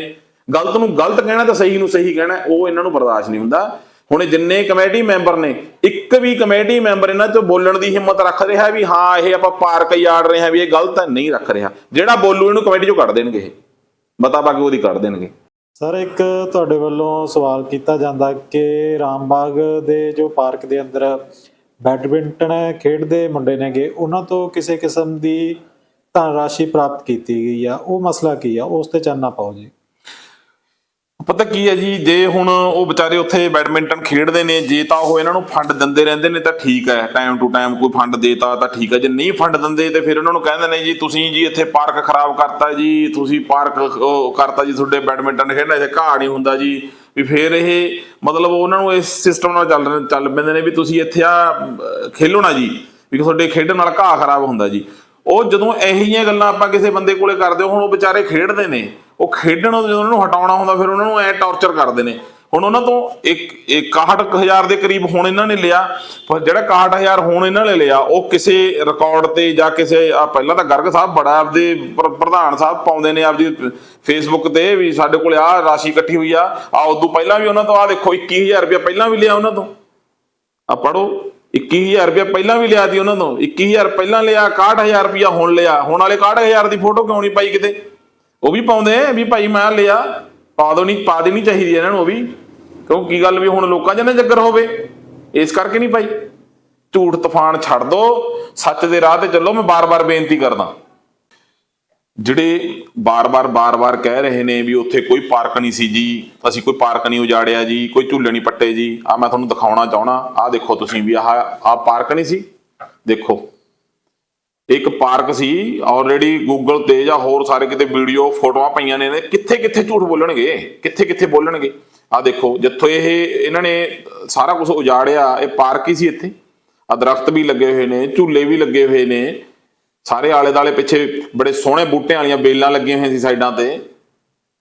ਗਲਤ ਨੂੰ ਗਲਤ ਕਹਿਣਾ ਤੇ ਸਹੀ ਨੂੰ ਸਹੀ ਕਹਿਣਾ, ਉਹ ਇਹਨਾਂ ਨੂੰ ਬਰਦਾਸ਼ਤ ਨਹੀਂ ਹੁੰਦਾ। ਹੁਣ ਜਿੰਨੇ ਕਮੇਟੀ ਮੈਂਬਰ ਨੇ, ਇੱਕ ਵੀ ਕਮੇਟੀ ਮੈਂਬਰ ਇਹਨਾਂ 'ਚ ਬੋਲਣ ਦੀ ਹਿੰਮਤ ਰੱਖ ਰਿਹਾ ਵੀ ਹਾਂ, ਇਹ ਆਪਾਂ ਪਾਰਕ ਯਾੜ ਰਹੇ ਹਾਂ ਵੀ ਇਹ ਗਲਤ ਹੈ, ਨਹੀਂ ਰੱਖ ਰਿਹਾ। ਜਿਹੜਾ ਬੋਲੂ ਇਹਨੂੰ ਕਮੇਟੀ 'ਚੋਂ ਕੱਢ ਦੇਣਗੇ ਇਹ। ਮਤਾ ਪਾ ਕੇ ਉਹਦੀ ਕੱਢ ਦੇਣਗੇ। ਸਰ, ਇੱਕ ਤੁਹਾਡੇ ਵੱਲੋਂ ਸਵਾਲ ਕੀਤਾ ਜਾਂਦਾ ਕਿ ਰਾਮਬਾਗ ਦੇ ਜੋ ਪਾਰਕ ਦੇ ਅੰਦਰ ਬੈਡਮਿੰਟਨ ਖੇਡਦੇ ਮੁੰਡੇ ਨੇਗੇ, ਉਹਨਾਂ ਤੋਂ ਕਿਸੇ ਕਿਸਮ ਦੀ ਧਨ ਰਾਸ਼ੀ ਪ੍ਰਾਪਤ ਕੀਤੀ ਗਈ ਆ। ਉਹ ਮਸਲਾ ਕੀ ਆ? ਉਸ ਤੇ ਚਾਨਣਾ ਪਾਓ ਜੀ। ਪਤਾ ਕੀ ਹੈ ਜੀ ਜੇ ਹੁਣ ਉਹ ਵਿਚਾਰੇ ਉੱਥੇ ਬੈਡਮਿੰਟਨ ਖੇਡਦੇ ਨੇ ਜੇ ਤਾਂ ਉਹ ਇਹਨਾਂ ਨੂੰ ਫੰਡ ਦਿੰਦੇ ਰਹਿੰਦੇ ਨੇ ਤਾਂ ਠੀਕ ਹੈ ਟਾਈਮ ਟੂ ਟਾਈਮ ਕੋਈ ਫੰਡ ਦੇਤਾ ਤਾਂ ਠੀਕ ਹੈ ਜੇ ਨਹੀਂ ਫੰਡ ਦਿੰਦੇ ਤੇ ਫਿਰ ਉਹਨਾਂ ਨੂੰ ਕਹਿੰਦੇ ਨੇ ਜੀ ਤੁਸੀਂ ਜੀ ਇੱਥੇ ਪਾਰਕ ਖਰਾਬ ਕਰਤਾ ਜੀ ਤੁਸੀਂ ਪਾਰਕ ਉਹ ਕਰਤਾ ਜੀ ਤੁਹਾਡੇ ਬੈਡਮਿੰਟਨ ਖੇਡਣਾ ਇੱਥੇ ਘਾਹ ਨਹੀਂ ਹੁੰਦਾ ਜੀ। ਵੀ ਫਿਰ ਇਹ ਮਤਲਬ ਉਹਨਾਂ ਨੂੰ ਇਸ ਸਿਸਟਮ ਨਾਲ ਚੱਲ ਚੱਲ ਪੈਂਦੇ ਨੇ ਵੀ ਤੁਸੀਂ ਇੱਥੇ ਆ ਅਹ, ਖੇਲੋ ਨਾ ਜੀ। ਵੀ ਤੁਹਾਡੇ ਖੇਡਣ ਨਾਲ ਘਾਹ ਖਰਾਬ ਹੁੰਦਾ ਜੀ। ਉਹ ਜਦੋਂ ਇਹੋ ਜਿਹੀਆਂ ਗੱਲਾਂ ਆਪਾਂ ਕਿਸੇ ਬੰਦੇ ਕੋਲੇ ਕਰਦੇ ਹਾਂ, ਹੁਣ ਉਹ ਵਿਚਾਰੇ ਖੇਡਦੇ ਨੇ ਉਹ ਖੇਡਣ ਜਦੋਂ ਉਹਨਾਂ ਨੂੰ ਹਟਾਉਣਾ ਹੁੰਦਾ ਫਿਰ ਉਹਨਾਂ ਨੂੰ ਐ ਟੌਰਚਰ ਕਰਦੇ ਨੇ। ਹੁਣ ਉਹਨਾਂ ਤੋਂ ਇੱਕ 61000 ਦੇ ਕਰੀਬ ਹੁਣ ਇਹਨਾਂ ਨੇ ਲਿਆ ਪਰ ਜਿਹੜਾ 61000 ਹੁਣ ਇਹਨਾਂ ਨੇ ਲਿਆ ਉਹ ਕਿਸੇ ਰਿਕਾਰਡ ਤੇ ਜਾਂ ਕਿਸੇ ਆ ਪਹਿਲਾਂ ਤਾਂ ਗਰਗ ਸਾਹਿਬ ਬੜਾ ਆਪਦੇ ਪ੍ਰਧਾਨ ਸਾਹਿਬ ਪਾਉਂਦੇ ਨੇ ਆਪਦੀ ਫੇਸਬੁੱਕ ਤੇ ਵੀ ਸਾਡੇ ਕੋਲ ਆ ਰਾਸ਼ੀ ਇਕੱਠੀ ਹੋਈ ਆ ਆ ਉਦੋਂ ਪਹਿਲਾਂ ਵੀ ਉਹਨਾਂ ਤੋਂ ਆ ਦੇਖੋ 21000 ਰੁਪਏ ਪਹਿਲਾਂ ਵੀ ਲਿਆ ਉਹਨਾਂ ਤੋਂ। ਆ ਪੜੋ 21000 ਰੁਪਇਆ ਪਹਿਲਾਂ ਵੀ ਲਿਆ ਦੀ ਉਹਨਾਂ ਤੋਂ। 21000 ਪਹਿਲਾਂ ਲਿਆ 61000 ਰੁਪਇਆ ਹੁਣ ਲਿਆ। ਹੁਣ ਵਾਲੇ 61000 ਦੀ ਫੋਟੋ ਕਿਉਂ ਨਹੀਂ ਪਾਈ ਕਿਤੇ? ਉਹ ਵੀ ਪਾਉਂਦੇ ਵੀ ਭਾਈ ਮੈਂ ਲਿਆ, ਪਾ ਦੋ ਨਹੀਂ, ਪਾ ਦੇਣੀ ਚਾਹੀਦੀ ਇਹਨਾਂ ਨੂੰ ਉਹ ਵੀ। ਕਿਉਂ, ਕੀ ਗੱਲ ਵੀ ਹੁਣ ਲੋਕਾਂ 'ਚ ਨਾ ਜੱਗਰ ਹੋਵੇ? ਇਸ ਕਰਕੇ ਨਹੀਂ ਭਾਈ ਝੂਠ, ਤੂਫਾਨ ਛੱਡ ਦੋ, ਸੱਚ ਦੇ ਰਾਹ ਤੇ ਚੱਲੋ, ਮੈਂ ਬਾਰ-ਬਾਰ ਬੇਨਤੀ ਕਰਦਾ। ਜਿਹੜੇ ਬਾਰ-ਬਾਰ ਬਾਰ-ਬਾਰ ਕਹਿ ਰਹੇ ਨੇ ਵੀ ਉੱਥੇ ਕੋਈ ਪਾਰਕ ਨਹੀਂ ਸੀ ਜੀ, ਅਸੀਂ ਕੋਈ ਪਾਰਕ ਨਹੀਂ ਉਜਾੜਿਆ ਜੀ, ਕੋਈ ਝੂਲੇ ਨਹੀਂ ਪੱਟੇ ਜੀ। ਆ ਮੈਂ ਤੁਹਾਨੂੰ ਦਿਖਾਉਣਾ ਚਾਹਣਾ ਆਹ ਦੇਖੋ ਤੁਸੀਂ ਵੀ, ਆਹ ਆਹ ਪਾਰਕ ਨਹੀਂ ਸੀ? ਦੇਖੋ। ਇੱਕ ਪਾਰਕ ਸੀ ਆਲਰੇਡੀ ਗੂਗਲ ਤੇ ਜਾਂ ਹੋਰ ਸਾਰੇ ਕਿਤੇ ਵੀਡੀਓ, ਫੋਟੋਆਂ ਪਈਆਂ ਨੇ ਕਿੱਥੇ ਕਿੱਥੇ ਝੂਠ ਬੋਲਣਗੇ? ਕਿੱਥੇ ਕਿੱਥੇ ਬੋਲਣਗੇ? ਆ ਦੇਖੋ, ਜਿੱਥੋਂ ਇਹ, ਇਹਨਾਂ ਨੇ ਸਾਰਾ ਕੁਝ ਉਜਾੜਿਆ, ਇਹ ਪਾਰਕ ਹੀ ਸੀ ਇੱਥੇ। ਆ ਦਰਖਤ ਵੀ ਲੱਗੇ ਹੋਏ ਨੇ, ਝੂਲੇ ਵੀ ਲੱਗੇ ਹੋਏ ਨੇ। ਸਾਰੇ ਆਲੇ ਦਾਲੇ ਪਿੱਛੇ ਬੜੇ ਸੋਹਣੇ ਬੂਟਿਆਂ ਵਾਲੀਆਂ ਬੇਲਾਂ ਲੱਗੀਆਂ ਹੋਈਆਂ ਸੀ ਸਾਈਡਾਂ ਤੇ।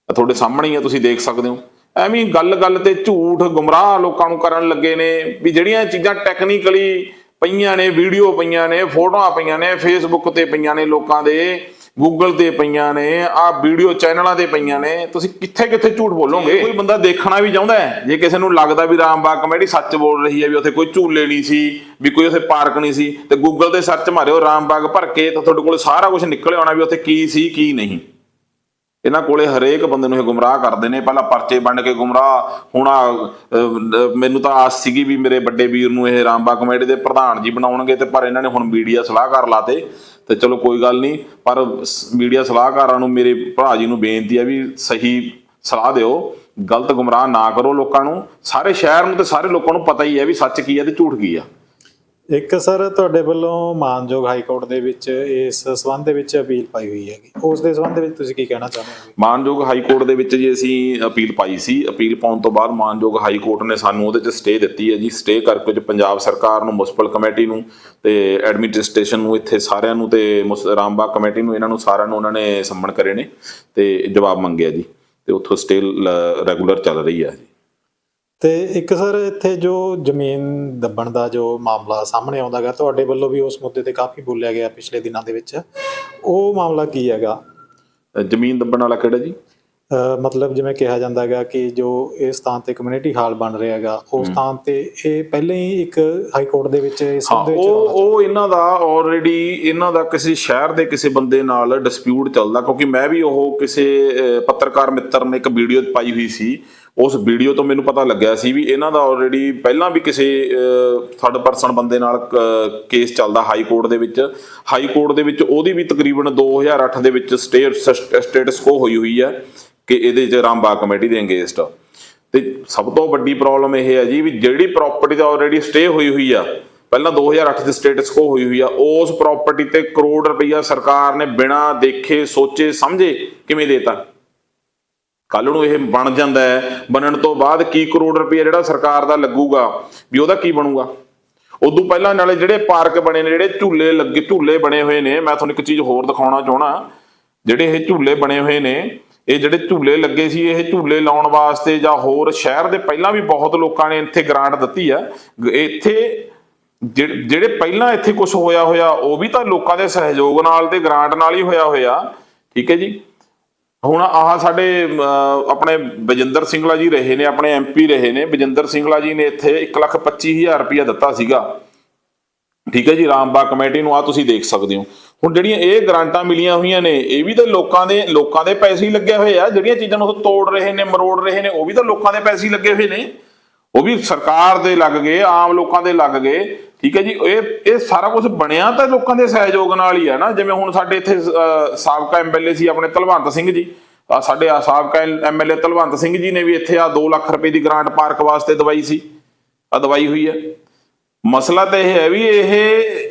ਆਹ ਤੁਹਾਡੇ ਸਾਹਮਣੇ ਹੀ ਆ, ਤੁਸੀਂ ਦੇਖ ਸਕਦੇ ਹੋ। ਐਵੇਂ ਗੱਲ-ਗੱਲ ਤੇ ਝੂਠ ਗੁੰਮਰਾਹ ਲੋਕਾਂ ਨੂੰ ਕਰਨ ਲੱਗੇ ਨੇ ਵੀ ਜਿਹੜੀਆਂ ਚੀਜ਼ਾਂ ਟੈਕਨੀਕਲੀ ਪਈਆਂ ਨੇ ਵੀਡੀਓ ਪਈਆਂ ਨੇ, ਫੋਟੋਆਂ ਪਈਆਂ ਨੇ ਫੇਸਬੁੱਕ ਤੇ ਪਈਆਂ ਨੇ ਲੋਕਾਂ ਦੇ। ਗੂਗਲ ਤੇ ਪਈਆਂ ਨੇ, ਆ ਵੀਡੀਓ ਚੈਨਲਾਂ ਤੇ ਪਈਆਂ ਨੇ, ਤੁਸੀਂ ਕਿੱਥੇ ਕਿੱਥੇ ਝੂਠ ਬੋਲੋਗੇ? ਕੋਈ ਬੰਦਾ ਦੇਖਣਾ ਵੀ ਚਾਹੁੰਦਾ ਹੈ, ਜੇ ਕਿਸੇ ਨੂੰ ਲੱਗਦਾ ਵੀ ਰਾਮਬਾਗ ਕਮੇਡੀ ਸੱਚ ਬੋਲ ਰਹੀ ਹੈ ਵੀ ਉੱਥੇ ਕੋਈ ਝੂਲੇ ਨਹੀਂ ਸੀ, ਵੀ ਕੋਈ ਉੱਥੇ ਪਾਰਕ ਨਹੀਂ ਸੀ, ਤੇ ਗੂਗਲ ਤੇ ਸਰਚ ਮਾਰਿਓ ਰਾਮਬਾਗ ਭਰ ਕੇ, ਤਾਂ ਤੁਹਾਡੇ ਕੋਲ ਸਾਰਾ ਕੁਝ ਨਿਕਲ ਆਉਣਾ ਵੀ ਉੱਥੇ ਕੀ ਸੀ, ਕੀ ਨਹੀਂ। ਇਹਨਾਂ ਕੋਲੇ ਹਰੇਕ ਬੰਦੇ ਨੂੰ ਇਹ ਗੁੰਮਰਾਹ ਕਰਦੇ ਨੇ, ਪਹਿਲਾਂ ਪਰਚੇ ਵੰਡ ਕੇ ਗੁੰਮਰਾਹ, ਹੁਣ ਮੈਨੂੰ ਤਾਂ ਆਸ ਸੀਗੀ ਵੀ ਮੇਰੇ ਵੱਡੇ ਵੀਰ ਨੂੰ ਇਹ ਰਾਮਬਾ ਕਮੇਟੀ ਦੇ ਪ੍ਰਧਾਨ ਜੀ ਬਣਾਉਣਗੇ ਤੇ ਪਰ ਇਹਨਾਂ ਨੇ ਹੁਣ ਮੀਡੀਆ ਸਲਾਹਕਾਰ ਲਾਤੇ ਤੇ ਚਲੋ ਕੋਈ ਗੱਲ ਨਹੀਂ, ਪਰ ਮੀਡੀਆ ਸਲਾਹਕਾਰਾਂ ਨੂੰ ਮੇਰੇ ਭਰਾ ਜੀ ਨੂੰ ਬੇਨਤੀ ਹੈ ਵੀ ਸਹੀ ਸਲਾਹ ਦਿਓ, ਗਲਤ ਗੁੰਮਰਾਹ ਨਾ ਕਰੋ ਲੋਕਾਂ ਨੂੰ, ਸਾਰੇ ਸ਼ਹਿਰ ਨੂੰ ਤੇ ਸਾਰੇ ਲੋਕਾਂ ਨੂੰ ਪਤਾ ਹੀ ਹੈ ਵੀ ਸੱਚ ਕੀ ਹੈ ਤੇ ਝੂਠ ਕੀ ਆ। ਇੱਕ ਸਰ, ਤੁਹਾਡੇ ਵੱਲੋਂ ਮਾਨਯੋਗ ਹਾਈ ਕੋਰਟ ਦੇ ਵਿੱਚ ਇਸ ਸਬੰਧ ਦੇ ਵਿੱਚ ਅਪੀਲ ਪਾਈ ਹੋਈ ਹੈਗੀ। ਉਸ ਦੇ ਸਬੰਧ ਦੇ ਵਿੱਚ ਤੁਸੀਂ ਕੀ ਕਹਿਣਾ ਚਾਹੁੰਦੇ ਹੋ? ਮਾਨਯੋਗ ਹਾਈ ਕੋਰਟ ਦੇ ਵਿੱਚ ਜੀ ਅਸੀਂ ਅਪੀਲ ਪਾਈ ਸੀ। ਅਪੀਲ ਪਾਉਣ ਤੋਂ ਬਾਅਦ ਮਾਨਯੋਗ ਹਾਈ ਕੋਰਟ ਨੇ ਸਾਨੂੰ ਉਹਦੇ 'ਚ ਸਟੇ ਦਿੱਤੀ ਹੈ ਜੀ। ਸਟੇ ਕਰਕੇ ਜੋ ਪੰਜਾਬ ਸਰਕਾਰ ਨੂੰ, ਮੁਨਸਪਲ ਕਮੇਟੀ ਨੂੰ ਤੇ ਐਡਮਿਨਿਸਟ੍ਰੇਸ਼ਨ ਨੂੰ, ਇੱਥੇ ਸਾਰਿਆਂ ਨੂੰ ਤੇ ਮੁਸ- ਰਾਮਬਾਗ ਕਮੇਟੀ ਨੂੰ, ਇਹਨਾਂ ਨੂੰ ਸਾਰਿਆਂ ਨੂੰ ਉਹਨਾਂ ਨੇ ਸੰਮਣ ਕਰੇ ਨੇ ਤੇ ਜਵਾਬ ਮੰਗਿਆ ਜੀ। ਤੇ ਉੱਥੋਂ ਸਟੇ ਰੈਗੂਲਰ ਚੱਲ ਰਹੀ ਹੈ ਜੀ। ਤੇ ਇੱਕ ਸਰ ਇੱਥੇ ਜੋ ਜ਼ਮੀਨ ਦੱਬਣ ਦਾ ਜੋ ਮਾਮਲਾ ਸਾਹਮਣੇ ਆਉਂਦਾਗਾ ਤੁਹਾਡੇ ਵੱਲੋਂ ਵੀ ਉਸ ਮੁੱਦੇ ਤੇ ਕਾਫੀ ਬੋਲਿਆ ਗਿਆ ਪਿਛਲੇ ਦਿਨਾਂ ਦੇ ਵਿੱਚ। ਉਹ ਮਾਮਲਾ ਕੀ ਹੈਗਾ? ਜ਼ਮੀਨ ਦੱਬਣ ਵਾਲਾ ਕਿਹੜਾ ਜੀ? ਮਤਲਬ ਜਿਵੇਂ ਕਿਹਾ ਜਾਂਦਾ ਹੈਗਾ ਕਿ ਜੋ ਇਸ ਥਾਂ ਤੇ ਕਮਿਊਨਿਟੀ ਹਾਲ ਬਣ ਰਿਹਾ ਹੈਗਾ ਉਸ ਥਾਂ ਤੇ ਇਹ ਪਹਿਲਾਂ ਹੀ ਇੱਕ ਹਾਈ ਕੋਰਟ ਦੇ ਵਿੱਚ ਇਸ ਸੰਬੰਧ ਵਿੱਚ ਉਹ ਉਹ ਇਹਨਾਂ ਦਾ ਆਲਰੇਡੀ ਇਹਨਾਂ ਦਾ ਕਿਸੇ ਸ਼ਹਿਰ ਦੇ ਕਿਸੇ ਬੰਦੇ ਨਾਲ ਡਿਸਪਿਊਟ ਚੱਲਦਾ ਕਿਉਂਕਿ ਮੈਂ ਵੀ ਉਹ ਕਿਸੇ ਪੱਤਰਕਾਰ ਮਿੱਤਰ ਨੇ ਇੱਕ ਵੀਡੀਓ ਪਾਈ ਹੋਈ ਸੀ। ਉਸ ਵੀਡੀਓ ਤੋਂ ਮੈਨੂੰ ਪਤਾ ਲੱਗਿਆ ਸੀ ਵੀ ਇਹਨਾਂ ਦਾ ਆਲਰੇਡੀ ਪਹਿਲਾਂ ਵੀ ਕਿਸੇ ਥਰਡ ਪਰਸਨ ਬੰਦੇ ਨਾਲ ਕੇਸ ਚੱਲਦਾ ਹਾਈ ਕੋਰਟ ਦੇ ਵਿੱਚ। ਹਾਈ ਕੋਰਟ ਦੇ ਵਿੱਚ ਉਹਦੀ ਵੀ ਤਕਰੀਬਨ 2008 ਦੇ ਵਿੱਚ ਸਟੇ ਸਟੇਟਸ ਕੋ ਹੋਈ ਹੋਈ ਹੈ ਕਿ ਇਹਦੇ 'ਚ ਰਾਮਬਾਗ ਕਮੇਟੀ ਦੇ ਅੰਗੇਸਟ ਤੇ ਸਭ ਤੋਂ ਵੱਡੀ ਪ੍ਰੋਬਲਮ ਇਹ ਹੈ ਜੀ ਵੀ ਜਿਹੜੀ ਪ੍ਰਾਪਰਟੀ ਦਾ ਆਲਰੇਡੀ ਸਟੇ ਹੋਈ ਹੋਈ ਆ, ਪਹਿਲਾਂ 2008 ਦੇ ਸਟੇਟਸ ਕੋ ਹੋਈ ਹੋਈ ਆ, ਉਸ ਪ੍ਰਾਪਰਟੀ ਤੇ ਕਰੋੜ ਰੁਪਈਆ ਸਰਕਾਰ ਨੇ ਬਿਨਾਂ ਦੇਖੇ, ਸੋਚੇ, ਸਮਝੇ ਕਿਵੇਂ ਦੇਤਾ? ਕੱਲ ਨੂੰ ਇਹ ਬਣ ਜਾਂਦਾ ਹੈ। ਬਣਨ ਤੋਂ ਬਾਅਦ ਕੀ ਕਰੋੜ ਰੁਪਈਆ ਜਿਹੜਾ ਸਰਕਾਰ ਦਾ ਲੱਗੂਗਾ, ਵੀ ਉਹਦਾ ਕੀ ਬਣੂਗਾ? ਉਦੋਂ ਪਹਿਲਾਂ ਨਾਲੇ ਜਿਹੜੇ ਪਾਰਕ ਬਣੇ ਨੇ, ਜਿਹੜੇ ਝੂਲੇ ਲੱਗੇ, ਝੂਲੇ ਬਣੇ ਹੋਏ ਨੇ, ਮੈਂ ਤੁਹਾਨੂੰ ਇੱਕ ਚੀਜ਼ ਹੋਰ ਦਿਖਾਉਣਾ ਚਾਹਣਾ ਜਿਹੜੇ ਇਹ ਝੂਲੇ ਬਣੇ ਹੋਏ ਨੇ, ਇਹ ਜਿਹੜੇ ਝੂਲੇ ਲੱਗੇ ਸੀ, ਇਹ ਝੂਲੇ ਲਾਉਣ ਵਾਸਤੇ ਜਾਂ ਹੋਰ ਸ਼ਹਿਰ ਦੇ ਪਹਿਲਾਂ ਵੀ ਬਹੁਤ ਲੋਕਾਂ ਨੇ ਇੱਥੇ ਗ੍ਰਾਂਟ ਦਿੱਤੀ ਆ। ਇੱਥੇ ਜਿਹੜੇ ਜਿਹੜੇ ਪਹਿਲਾਂ ਇੱਥੇ ਕੁਝ ਹੋਇਆ ਹੋਇਆ, ਉਹ ਵੀ ਤਾਂ ਲੋਕਾਂ ਦੇ ਸਹਿਯੋਗ ਨਾਲ ਤੇ ਗ੍ਰਾਂਟ ਨਾਲ ਹੀ ਹੋਇਆ ਹੋਇਆ। ਠੀਕ ਹੈ ਜੀ? ਹੁਣ ਆਹ ਸਾਡੇ ਆਪਣੇ ਬਜਿੰਦਰ ਸਿੰਘਲਾ ਜੀ ਰਹੇ ਨੇ, ਆਪਣੇ ਐਮਪੀ ਰਹੇ ਨੇ। ਬਜਿੰਦਰ ਸਿੰਘਲਾ ਜੀ ਨੇ ਇੱਥੇ 125000 ਰੁਪਇਆ ਦਿੱਤਾ ਸੀਗਾ। ਠੀਕ ਹੈ ਜੀ, ਰਾਮਬਾਗ ਕਮੇਟੀ ਨੂੰ ਆ ਤੁਸੀਂ ਦੇਖ ਸਕਦੇ ਹੋ। ਹੁਣ ਜਿਹੜੀਆਂ ਇਹ ਗ੍ਰਾਂਟਾਂ ਮਿਲੀਆਂ ਹੋਈਆਂ ਨੇ, ਇਹ ਵੀ ਤਾਂ ਲੋਕਾਂ ਦੇ ਲੋਕਾਂ ਦੇ ਪੈਸੇ ਹੀ ਲੱਗੇ ਹੋਏ ਆ। ਜਿਹੜੀਆਂ ਚੀਜ਼ਾਂ ਨੂੰ ਉਹ ਤੋੜ ਰਹੇ ਨੇ, ਮਰੋੜ ਰਹੇ ਨੇ, ਉਹ ਵੀ ਤਾਂ ਲੋਕਾਂ ਦੇ ਪੈਸੇ ਹੀ ਲੱਗੇ ਹੋਏ ਨੇ। ਉਹ ਵੀ ਸਰਕਾਰ ਦੇ ਲੱਗ ਗਏ, ਆਮ ਲੋਕਾਂ ਦੇ ਲੱਗ ਗਏ। ਠੀਕ ਹੈ ਜੀ ਇਹ ਇਹ ਸਾਰਾ ਕੁਝ ਬਣਿਆ ਤਾਂ ਲੋਕਾਂ ਦੇ ਸਹਿਯੋਗ ਨਾਲ ਹੀ ਹੈ ਨਾ ਜਿਵੇਂ ਹੁਣ ਸਾਡੇ ਇੱਥੇ ਅਹ, ਸਾਬਕਾ ਐਮਐਲਏ ਸੀ ਆਪਣੇ ਤਲਵੰਤ ਸਿੰਘ ਜੀ ਆ ਸਾਡੇ ਆ ਸਾਬਕਾ ਐਮਐਲਏ ਤਲਵੰਤ ਸਿੰਘ ਜੀ ਨੇ ਵੀ ਇੱਥੇ ਆ 2 ਲੱਖ ਰੁਪਏ ਦੀ ਗ੍ਰਾਂਟ ਪਾਰਕ ਵਾਸਤੇ ਦਵਾਈ ਸੀ ਆ ਦਵਾਈ ਹੋਈ ਹੈ ਮਸਲਾ ਤਾਂ ਇਹ ਹੈ ਵੀ ਇਹ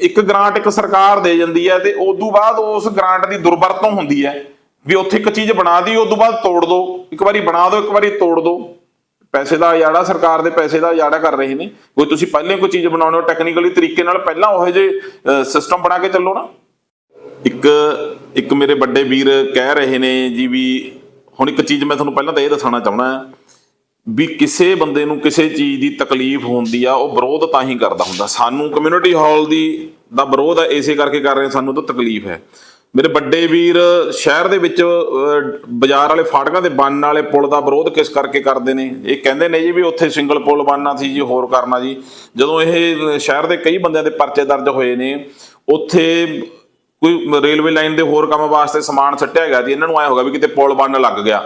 ਇੱਕ ਗ੍ਰਾਂਟ ਇੱਕ ਸਰਕਾਰ ਦੇ ਜਾਂਦੀ ਹੈ ਤੇ ਉਦੋਂ ਬਾਅਦ ਉਸ ਗ੍ਰਾਂਟ ਦੀ ਦੁਰਵਰਤੋਂ ਹੁੰਦੀ ਹੈ ਵੀ ਉੱਥੇ ਇੱਕ ਚੀਜ਼ ਬਣਾ ਦੀ ਤੋਂ ਬਾਅਦ ਤੋੜ ਦੋ ਇੱਕ ਵਾਰੀ ਬਣਾ ਦੋ ਇੱਕ ਵਾਰੀ ਤੋੜ ਦੋ। ਪੈਸੇ ਦਾ ਯਾੜਾ ਸਰਕਾਰ ਦੇ ਪੈਸੇ ਦਾ ਯਾੜਾ ਕਰ ਰਹੇ ਨੇ। ਕੋਈ ਤੁਸੀਂ ਪਹਿਲੇ ਕੋਈ ਚੀਜ਼ ਬਣਾਉਣੇ ਹੋ ਟੈਕਨੀਕਲੀ ਤਰੀਕੇ ਨਾਲ ਪਹਿਲਾਂ ਉਹ ਜਿਹੇ ਸਿਸਟਮ ਬਣਾ ਕੇ ਚੱਲੋ ਨਾ। ਇੱਕ ਇੱਕ ਮੇਰੇ ਵੱਡੇ ਵੀਰ ਕਹਿ ਰਹੇ ਨੇ ਜੀ ਵੀ, ਹੁਣ ਇੱਕ ਚੀਜ਼ ਮੈਂ ਤੁਹਾਨੂੰ ਪਹਿਲਾਂ ਤਾਂ ਇਹ ਦੱਸਣਾ ਚਾਹਣਾ ਵੀ ਕਿਸੇ ਬੰਦੇ ਨੂੰ ਕਿਸੇ ਚੀਜ਼ ਦੀ ਤਕਲੀਫ ਹੁੰਦੀ ਆ, ਉਹ ਵਿਰੋਧ ਤਾਂ ਹੀ ਕਰਦਾ ਹੁੰਦਾ। ਸਾਨੂੰ ਕਮਿਊਨਿਟੀ ਹਾਲ ਦੀ ਦਾ ਵਿਰੋਧ ਆ, ਇਸੇ ਕਰਕੇ ਕਰ ਰਹੇ ਸਾਨੂੰ ਤਾਂ ਤਕਲੀਫ ਹੈ। ਮੇਰੇ ਵੱਡੇ ਵੀਰ ਸ਼ਹਿਰ ਦੇ ਵਿੱਚ ਬਾਜ਼ਾਰ ਵਾਲੇ ਫਾਟਕਾਂ ਦੇ ਬੰਨ ਵਾਲੇ ਪੁਲ ਦਾ ਵਿਰੋਧ ਕਿਸ ਕਰਕੇ ਕਰਦੇ ਨੇ? ਇਹ ਕਹਿੰਦੇ ਨੇ ਜੀ ਵੀ ਉੱਥੇ ਸਿੰਗਲ ਪੁਲ ਬਣਨਾ ਸੀ ਜੀ, ਹੋਰ ਕਰਨਾ ਜੀ। ਜਦੋਂ ਇਹ ਸ਼ਹਿਰ ਦੇ ਕਈ ਬੰਦਿਆਂ ਦੇ ਪਰਚੇ ਦਰਜ ਹੋਏ ਨੇ, ਉੱਥੇ ਕੋਈ ਰੇਲਵੇ ਲਾਈਨ ਦੇ ਹੋਰ ਕੰਮ ਵਾਸਤੇ ਸਮਾਨ ਸੱਟਿਆ ਗਿਆ ਜੀ। ਇਹਨਾਂ ਨੂੰ ਆਇਆ ਹੋਗਾ ਵੀ ਕਿਤੇ ਪੁਲ ਬਣਨ ਲੱਗ ਗਿਆ।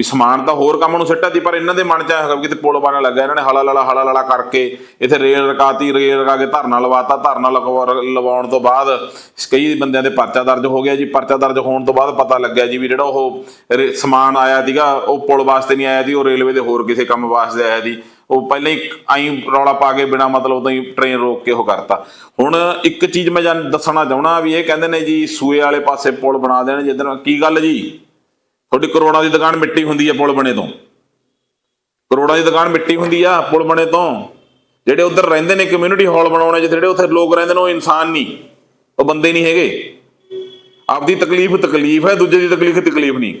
ਵੀ ਸਮਾਨ ਤਾਂ ਹੋਰ ਕੰਮ ਨੂੰ ਸਿੱਟਾ ਸੀ ਪਰ ਇਹਨਾਂ ਦੇ ਮਨ ਚ ਆਇਆ ਹੋਗਾ ਵੀ ਕਿਤੇ ਪੁਲ ਬਣ ਲੱਗਾ, ਇਹਨਾਂ ਨੇ ਹਲਾ ਲਲਾ ਹਲਾ ਲਲਾ ਕਰਕੇ ਇੱਥੇ ਰੇਲ ਰਕਾਤੀ, ਰੇਲ ਰਕਾ ਕੇ ਧਰਨਾ ਲਵਾਤਾ, ਧਰਨਾ ਲਗਵਾ- ਲਵਾਉਣ ਤੋਂ ਬਾਅਦ ਕਈ ਬੰਦਿਆਂ ਦੇ ਪਰਚਾ ਦਰਜ ਹੋ ਗਿਆ ਜੀ, ਪਰਚਾ ਦਰਜ ਹੋਣ ਤੋਂ ਬਾਅਦ ਪਤਾ ਲੱਗਿਆ ਜੀ ਵੀ ਜਿਹੜਾ ਉਹ ਰੇ- ਸਮਾਨ ਆਇਆ ਸੀਗਾ, ਉਹ ਪੁਲ ਵਾਸਤੇ ਨਹੀਂ ਆਇਆ ਸੀ, ਉਹ ਰੇਲਵੇ ਦੇ ਹੋਰ ਕਿਸੇ ਕੰਮ ਵਾਸਤੇ ਆਇਆ ਸੀ, ਉਹ ਪਹਿਲਾਂ ਹੀ ਆਈ ਰੌਲਾ ਪਾ ਕੇ ਬਿਨਾ ਮਤਲਬ ਤੋਂ ਹੀ ਟ੍ਰੇਨ ਰੋਕ ਕੇ ਉਹ ਕਰਤਾ। ਹੁਣ ਇੱਕ ਚੀਜ਼ ਮੈਂ ਦੱਸਣਾ ਚਾਹਣਾ ਵੀ ਇਹ ਕਹਿੰਦੇ ਨੇ ਜੀ, ਸੂਏ ਵਾਲੇ ਪਾਸੇ ਪੁਲ ਬਣਾ ਦੇਣ, ਜਿੱਦਣ, ਕੀ ਗੱਲ ਜੀ? ਤੁਹਾਡੀ ਕਰੋੜਾਂ ਦੀ ਦੁਕਾਨ ਮਿੱਟੀ ਹੁੰਦੀ ਹੈ ਪੁਲ ਬਣੇ ਤੋਂ। ਕਰੋੜਾਂ ਦੀ ਦੁਕਾਨ ਮਿੱਟੀ ਹੁੰਦੀ ਆ ਪੁਲ ਬਣੇ ਤੋਂ। ਜਿਹੜੇ ਉਧਰ ਰਹਿੰਦੇ ਨੇ ਕਮਿਊਨਿਟੀ ਹਾਲ ਬਣਾਉਣੇ ਜਿਹੜੇ ਉੱਥੇ ਲੋਕ ਰਹਿੰਦੇ ਨੇ, ਉਹ ਇਨਸਾਨ ਨਹੀਂ। ਉਹ ਬੰਦੇ ਨਹੀਂ ਹੈਗੇ। ਆਪਦੀ ਤਕਲੀਫ ਤਕਲੀਫ ਹੈ, ਦੂਜੇ ਦੀ ਤਕਲੀਫ ਤਕਲੀਫ ਨਹੀਂ।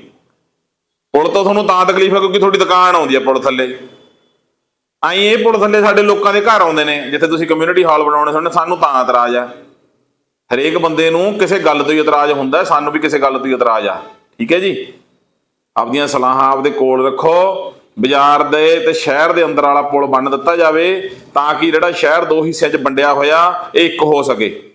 ਪੁਲ ਤੋਂ ਤੁਹਾਨੂੰ ਤਾਂ ਤਕਲੀਫ ਹੈ ਕਿਉਂਕਿ ਤੁਹਾਡੀ ਦੁਕਾਨ ਆਉਂਦੀ ਹੈ ਪੁਲ ਥੱਲੇ। ਆਈ ਇਹ ਪੁਲ ਥੱਲੇ ਸਾਡੇ ਲੋਕਾਂ ਦੇ ਘਰ ਆਉਂਦੇ ਨੇ, ਜਿੱਥੇ ਤੁਸੀਂ ਕਮਿਊਨਿਟੀ ਹਾਲ ਬਣਾਉਣੇ ਸਾਨੂੰ ਸਾਨੂੰ ਤਾਂ ਇਤਰਾਜ਼ ਆ। ਹਰੇਕ ਬੰਦੇ ਨੂੰ ਕਿਸੇ ਗੱਲ ਤੋਂ ਹੀ ਇਤਰਾਜ਼ ਹੁੰਦਾ, ਸਾਨੂੰ ਵੀ ਕਿਸੇ ਗੱਲ ਤੋਂ ਹੀ ਇਤਰਾਜ਼ ਆ। ਠੀਕ ਹੈ ਜੀ? ਆਪਦੀਆਂ ਸਲਾਹਾਂ ਆਪਦੇ ਕੋਲ ਰੱਖੋ। ਬਾਜ਼ਾਰ ਦੇ ਤੇ ਸ਼ਹਿਰ ਦੇ ਅੰਦਰ ਵਾਲਾ ਪੁਲ ਬੰਨ ਦਿੱਤਾ ਜਾਵੇ ਤਾਂ ਕਿ ਜਿਹੜਾ ਸ਼ਹਿਰ ਦੋ ਹਿੱਸਿਆਂ 'ਚ ਵੰਡਿਆ ਹੋਇਆ, ਇਹ ਇੱਕ ਹੋ ਸਕੇ।